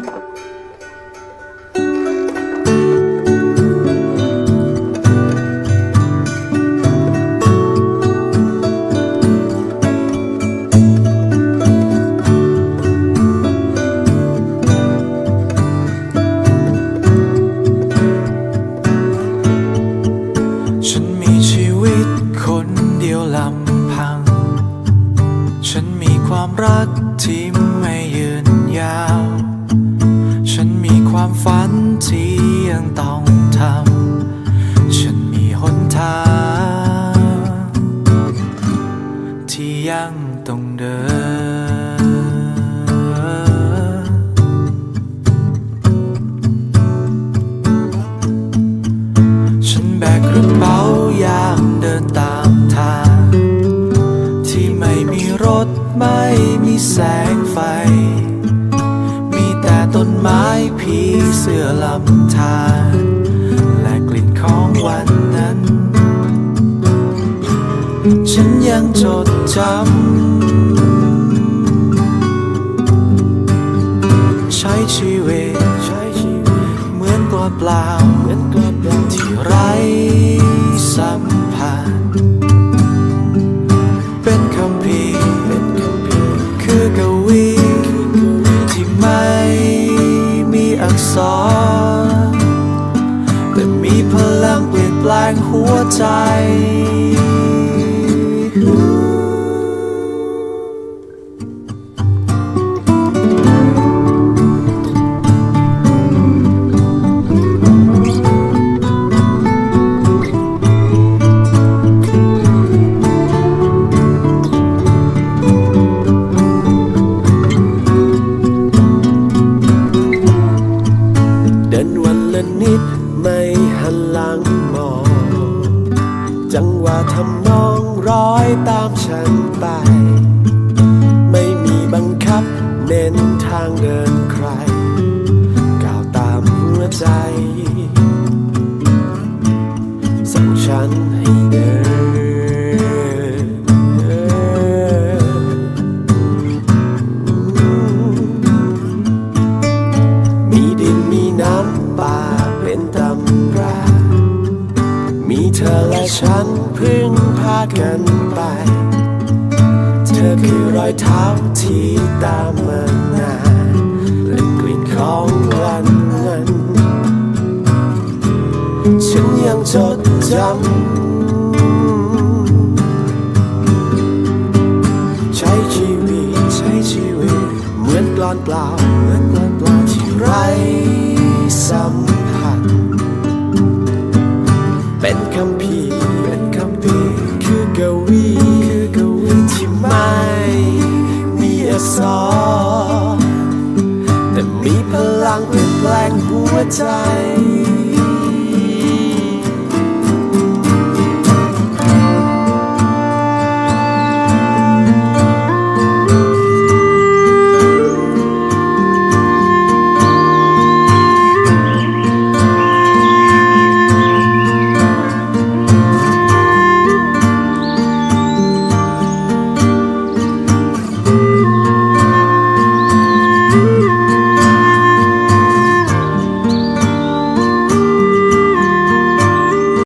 ฉันมีชีวิตคนเดียวลำพังฉันมีความรักที่ ต้องเดิน ฉันแบกกระเป๋ายามเดินตามทาง ที่ไม่มีรถไม่มีแสงไฟ มีแต่ต้นไม้ผีเสื้อลำธารและกลิ่นของวันนั้น ฉันยังจดจำ แปลงหัวใจเดินวันละนิด ไม่หันหลังมอง จังหวะทำนองร้อยตามฉันไป ไม่มีบังคับเน้นทางเดินใคร ดินมีน้ำป่าเป็นตำรา มีเธอและฉันพึ่งพากันไป เธอคือรอยเท้าที่ตามมานานและกลิ่นของวันนั้นฉันยังจดจำใช้ชีวิตใช้ชีวิตเหมือนกลอนเปล่า กวีที่ไม่มีอักษรแต่มีพลังเปลี่ยนแปลงหัวใจ